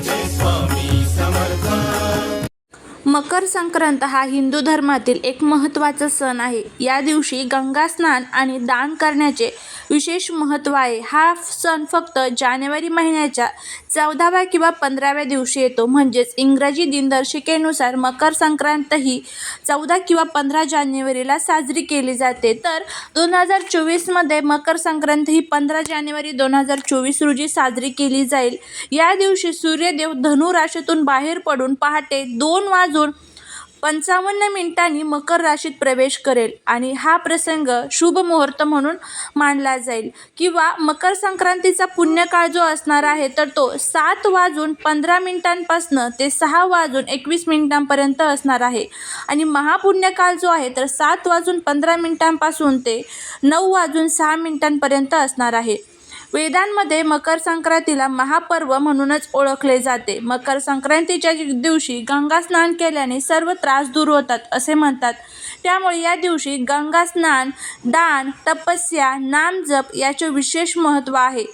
this one. Makar Sankrant हा हिंदू धर्मातील एक महत्त्वाचा सण आहे. या दिवशी गंगा स्नान आणि दान करण्याचे विशेष महत्त्व आहे. हा सण फक्त जानेवारी महिन्याच्या चौदाव्या किंवा पंधराव्या दिवशी येतो. म्हणजेच इंग्रजी दिनदर्शिकेनुसार मकर संक्रांत ही चौदा किंवा पंधरा जानेवारीला साजरी केली जाते. तर दोन हजार चोवीसमध्ये मकर संक्रांत ही पंधरा जानेवारी दोन हजार चोवीस रोजी साजरी केली जाईल. या दिवशी सूर्यदेव धनु राशीतून बाहेर पडून पहाटे दोन वाजून पंचावन्न मिनिटांनी मकर राशीत प्रवेश करेल आणि हा प्रसंग शुभ मुहूर्त म्हणून मानला जाईल. किंवा मकर संक्रांतीचा पुण्यकाळ जो असणार आहे तर तो सात वाजून पंधरा मिनिटांपासनं ते सहा वाजून एकवीस मिनिटांपर्यंत असणार आहे. आणि महापुण्यकाळ जो आहे तर सात वाजून पंधरा मिनिटांपासून ते नऊ वाजून सहा मिनिटांपर्यंत असणार आहे. वेदांमध्ये मकर संक्रांतीला महापर्व म्हणूनच ओळखले जाते. मकर संक्रांतीच्या दिवशी गंगा स्नान केल्याने सर्व त्रास दूर होतात असे म्हणतात. त्यामुळे या दिवशी गंगा स्नान दान तपस्या नामजप याचे विशेष महत्त्व आहे.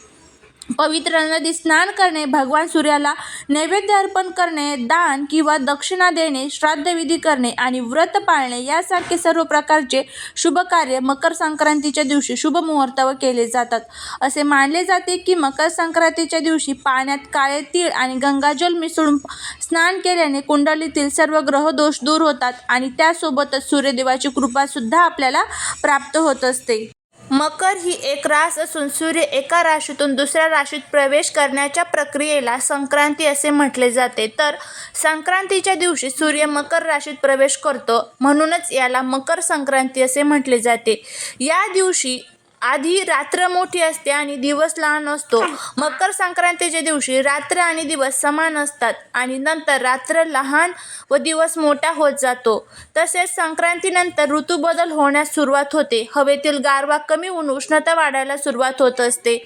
पवित्र नदी स्नान करणे भगवान सूर्याला नैवेद्य अर्पण करणे दान किंवा दक्षिणा देणे श्राद्धविधी करणे आणि व्रत पाळणे यासारखे सर्व प्रकारचे शुभ कार्य मकर संक्रांतीच्या दिवशी शुभ मुहूर्तावर केले जातात. असे मानले जाते की मकर संक्रांतीच्या दिवशी पाण्यात काळे तीळ आणि गंगाजल मिसळून स्नान केल्याने कुंडलीतील सर्व ग्रहदोष दूर होतात आणि त्यासोबतच सूर्यदेवाची कृपासुद्धा आपल्याला प्राप्त होत असते. मकर ही एक रास असून सूर्य एका राशीतून दुसऱ्या राशीत प्रवेश करण्याच्या प्रक्रियेला संक्रांती असे म्हटले जाते. तर संक्रांतीच्या दिवशी सूर्य मकर राशीत प्रवेश करतो. म्हणूनच याला मकर संक्रांती असे म्हटले जाते. या दिवशी आधी रात्र मोठी असते आणि दिवस लहान असतो. मकर संक्रांतीच्या दिवशी रात्र आणि दिवस समान असतात आणि नंतर रात्र लहान व दिवस मोठा होत जातो. तसेच संक्रांतीनंतर ऋतूबदल होण्यास सुरुवात होते. हवेतील गारवा कमी होऊन उष्णता वाढायला सुरुवात होत असते.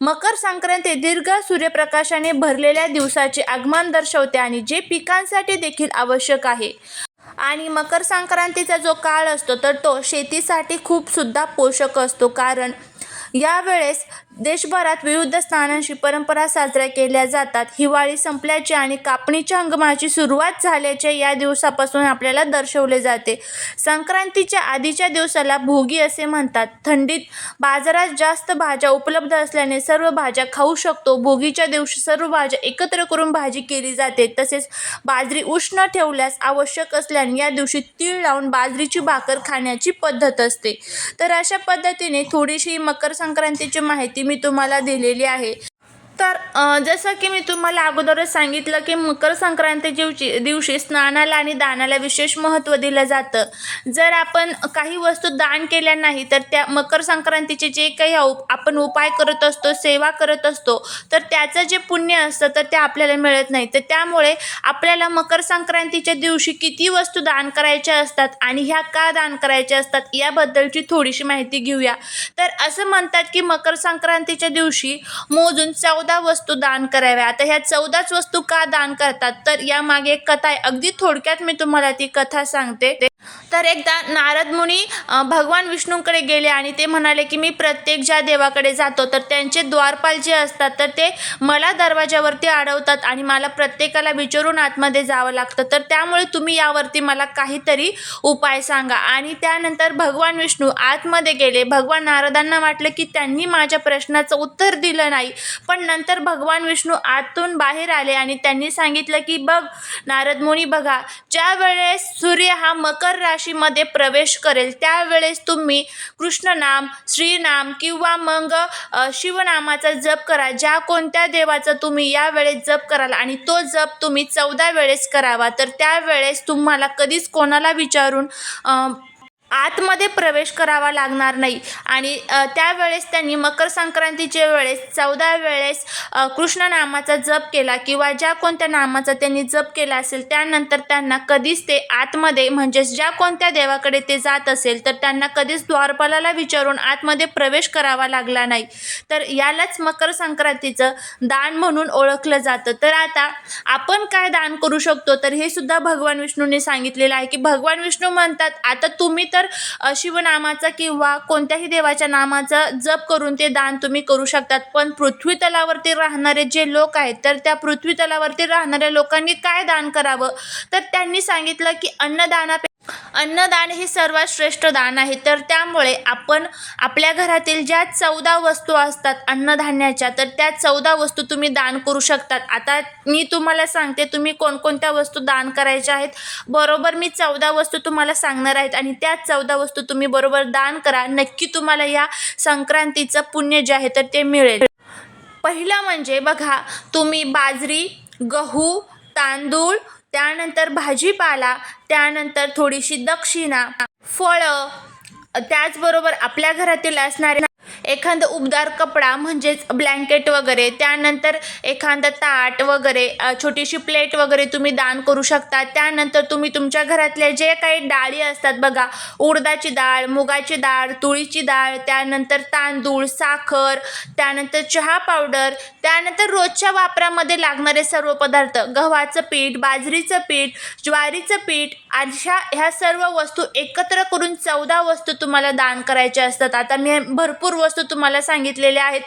मकर संक्रांती दीर्घ सूर्यप्रकाशाने भरलेल्या दिवसाचे आगमन दर्शवते आणि जे पिकांसाठी देखील आवश्यक आहे. आणि मकर संक्रांतीचा जो काळ असतो तर तो शेतीसाठी खूप सुद्धा पोषक असतो. कारण यावेळेस देशभरात विविध स्थानांशी परंपरा साजऱ्या केल्या जातात. हिवाळी संपल्याचे आणि कापणीच्या हंगामाची सुरुवात झाल्याचे या दिवसापासून आपल्याला दर्शवले जाते. संक्रांतीच्या आधीच्या दिवसाला भोगी असे म्हणतात. थंडीत बाजारात जास्त भाज्या उपलब्ध असल्याने सर्व भाज्या खाऊ शकतो. भोगीच्या दिवशी सर्व भाज्या एकत्र करून भाजी केली जाते. तसेच बाजरी उष्ण ठेवल्यास आवश्यक असल्याने या दिवशी तीळ लावून बाजरीची भाकर खाण्याची पद्धत असते. तर अशा पद्धतीने थोडीशी मकर संक्रांतीची माहिती मी तुम्हाला दिलेली आहे. तर जसं की मी तुम्हाला अगोदरच सांगितलं की मकर संक्रांती दिवशी दिवशी स्नानाला आणि दानाला विशेष महत्त्व दिलं जातं. जर आपण काही वस्तू दान केल्या नाही तर त्या मकर संक्रांतीचे जे काही उप- आपण उपाय करत असतो सेवा करत असतो तर त्याचं जे पुण्य असतं तर ते आपल्याला मिळत नाही. तर त्यामुळे आपल्याला मकर संक्रांतीच्या दिवशी किती वस्तू दान करायच्या असतात आणि ह्या का दान करायच्या असतात याबद्दलची थोडीशी माहिती घेऊया. तर असं म्हणतात की मकर संक्रांतीच्या दिवशी मोजून चौदा वस्तू दान कराव्या. आता ह्या चौदाच वस्तू का दान करतात? तर यामागे एक कथा आहे. अगदी थोडक्यात मी तुम्हाला ती कथा सांगते. तर एकदा नारद मुनी भगवान विष्णूंकडे गेले आणि ते म्हणाले की मी प्रत्येक ज्या देवाकडे जातो तर त्यांचे द्वारपाल जे असतात तर ते मला दरवाजावरती अडवतात आणि मला प्रत्येकाला विचारून आतमध्ये जावं लागतं. तर त्यामुळे तुम्ही यावरती मला काहीतरी उपाय सांगा. आणि त्यानंतर भगवान विष्णू आतमध्ये गेले. भगवान नारदांना वाटलं की त्यांनी माझ्या प्रश्नाचं उत्तर दिलं नाही. पण नंतर भगवान विष्णू आतून बाहेर आले आणि त्यांनी सांगितलं की बघ नारद मुनी बघा ज्या वेळेस सूर्य हा मकर राशीमध्ये प्रवेश करेल. त्यावेळेस तुम्ही कृष्णनाम श्रीनाम किंवा मग शिवनामाचा जप करा. ज्या कोणत्या देवाचा तुम्ही यावेळेस जप कराल आणि तो जप तुम्ही चौदा वेळेस करावा तर त्यावेळेस तुम्हाला कधीच कोणाला विचारून आतमध्ये प्रवेश करावा लागणार नाही. आणि त्यावेळेस त्यांनी मकर संक्रांतीच्या वेळेस चौदा वेळेस कृष्ण नामाचा जप केला किंवा ज्या कोणत्या नामाचा त्यांनी जप केला असेल त्यानंतर त्यांना कधीच ते आतमध्ये म्हणजेच ज्या कोणत्या देवाकडे ते जात असेल तर त्यांना कधीच द्वारपालाला विचारून आतमध्ये प्रवेश करावा लागला नाही. तर यालाच मकर संक्रांतीचं दान म्हणून ओळखलं जातं. तर आता आपण काय दान करू शकतो? तर हे सुद्धा भगवान विष्णूंनी सांगितलेलं आहे की भगवान विष्णू म्हणतात आता तुम्ही तर शिवनामाचा किंवा कोणत्याही देवाच्या नामाचा जप करून ते दान तुम्ही करू शकतात. पण पृथ्वी तलावरती राहणारे जे लोक आहेत तर त्या पृथ्वी तलावरती राहणाऱ्या लोकांनी काय दान करावं? तर त्यांनी सांगितलं की अन्नदानापे अन्नदान हे सर्वात श्रेष्ठ दान आहे. तर त्यामुळे आपण आपल्या घरातील ज्या चौदा वस्तू असतात अन्नधान्याच्या तर त्या चौदा वस्तू तुम्ही दान करू शकतात. आता मी तुम्हाला सांगते तुम्ही कोणकोणत्या वस्तू दान करायच्या आहेत. बरोबर मी चौदा वस्तू तुम्हाला सांगणार आहेत आणि त्या चौदा वस्तू तुम्ही बरोबर दान करा. नक्की तुम्हाला या संक्रांतीचं पुण्य जे आहे तर ते मिळेल. पहिलं म्हणजे बघा तुम्ही बाजरी गहू तांदूळ त्यानंतर भाजीपाला त्यानंतर थोडीशी दक्षिणा फळं त्याचबरोबर आपल्या घरातील असणारे एखादं उबदार कपडा म्हणजेच ब्लँकेट वगैरे त्यानंतर एखादं ताट वगैरे छोटीशी प्लेट वगैरे तुम्ही दान करू शकता. त्यानंतर तुम्ही तुमच्या घरातल्या जे काही डाळी असतात बघा उडदाची डाळ मुगाची डाळ तुळीची डाळ त्यानंतर तांदूळ साखर त्यानंतर चहा पावडर त्यानंतर रोजच्या वापरामध्ये लागणारे सर्व पदार्थ गव्हाचं पीठ बाजरीचं पीठ ज्वारीचं पीठ अशा ह्या सर्व वस्तू एकत्र करून चौदा वस्तू तुम्हाला दान करायच्या असतात. आता मी भरपूर वस्तू तुम्हाला सांगितलेल्या आहेत.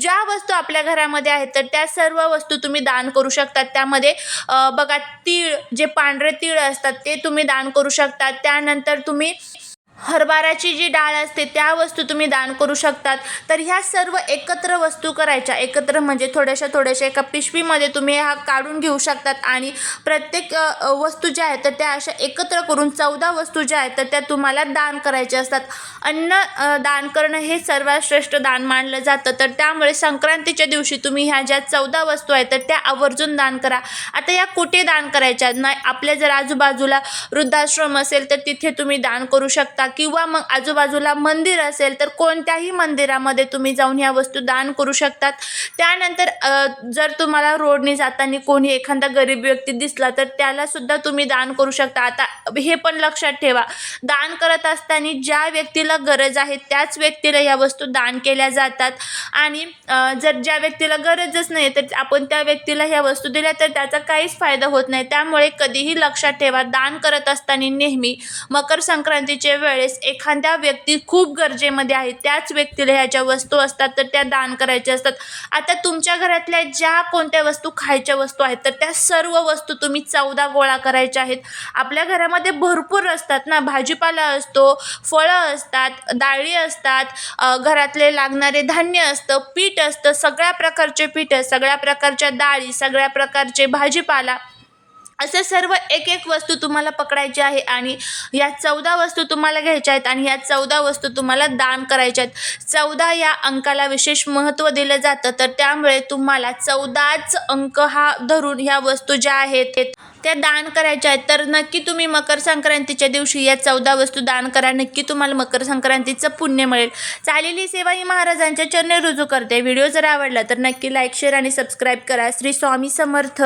ज्या वस्तू आपल्या घरामध्ये आहेत तर त्या सर्व वस्तू तुम्ही दान करू शकतात. त्यामध्ये बघा तीळ जे पांढरे तीळ असतात ते तुम्ही दान करू शकतात. त्यानंतर तुम्ही हरभऱ्याची जी डाळ असते त्या वस्तू तुम्ही दान करू शकतात. तर ह्या सर्व एकत्र वस्तू करायच्या. एकत्र म्हणजे थोड्याशा थोड्याशा एका पिशवीमध्ये तुम्ही हा काढून घेऊ शकतात आणि प्रत्येक वस्तू ज्या आहेत तर त्या अशा एकत्र करून चौदा वस्तू ज्या आहेत तर त्या तुम्हाला दान करायच्या असतात. अन्न दान करणं हे सर्वात श्रेष्ठ दान मानलं जातं. तर त्यामुळे संक्रांतीच्या दिवशी तुम्ही ह्या ज्या चौदा वस्तू आहेत तर त्या आवर्जून दान करा. आता या कुठे दान करायच्या? नाही आपल्या जर आजूबाजूला वृद्धाश्रम असेल तर तिथे तुम्ही दान करू शकता. किंवा मग आजूबाजूला मंदिर असेल तर कोणत्याही मंदिरामध्ये तुम्ही जाऊन ह्या वस्तू दान करू शकतात. त्यानंतर जर तुम्हाला रोडने जाताना कोणी एखादा गरीब व्यक्ती दिसला तर त्याला सुद्धा तुम्ही दान करू शकता. आता हे पण लक्षात ठेवा. दान करत असताना ज्या व्यक्तीला गरज आहे त्याच व्यक्तीला ह्या वस्तू दान केल्या जातात. आणि जर ज्या व्यक्तीला गरजच नाही तर आपण त्या व्यक्तीला ह्या वस्तू दिल्या तर त्याचा काहीच फायदा होत नाही. त्यामुळे कधीही लक्षात ठेवा दान करत असताना नेहमी मकर संक्रांतीच्या वेळेस एखाद्या व्यक्ती खूप गरजेमध्ये आहे त्याच व्यक्तीला ह्या ज्या वस्तू असतात तर त्या दान करायच्या असतात. आता तुमच्या घरातल्या ज्या कोणत्या वस्तू खायच्या वस्तू आहेत तर त्या सर्व वस्तू तुम्ही चौदा गोळा करायच्या आहेत. आपल्या घरामध्ये भरपूर असतात ना भाजीपाला असतो फळं असतात डाळी असतात घरातले लागणारे धान्य असतं पीठ असतं सगळ्या प्रकारचे पीठ सगळ्या प्रकारच्या डाळी सगळ्या प्रकारचे भाजीपाला. असे सर्व एक एक वस्तू तुम्हाला पकडायची आहे आणि या चौदा वस्तू तुम्हाला घ्यायच्या आहेत आणि या चौदा वस्तू तुम्हाला दान करायच्या आहेत. चौदा या अंकाला विशेष महत्त्व दिलं जातं तर त्यामुळे तुम्हाला चौदाच अंक हा धरून ह्या वस्तू ज्या आहेत त्या दान करायच्या आहेत. तर नक्की तुम्ही मकर संक्रांतीच्या दिवशी या चौदा वस्तू दान करा. नक्की तुम्हाला मकर संक्रांतीचं पुण्य मिळेल. चालेली सेवा ही महाराजांच्या चरणी रुजू करते. व्हिडिओ जर आवडला तर नक्की लाईक शेअर आणि सबस्क्राईब करा. श्री स्वामी समर्थ.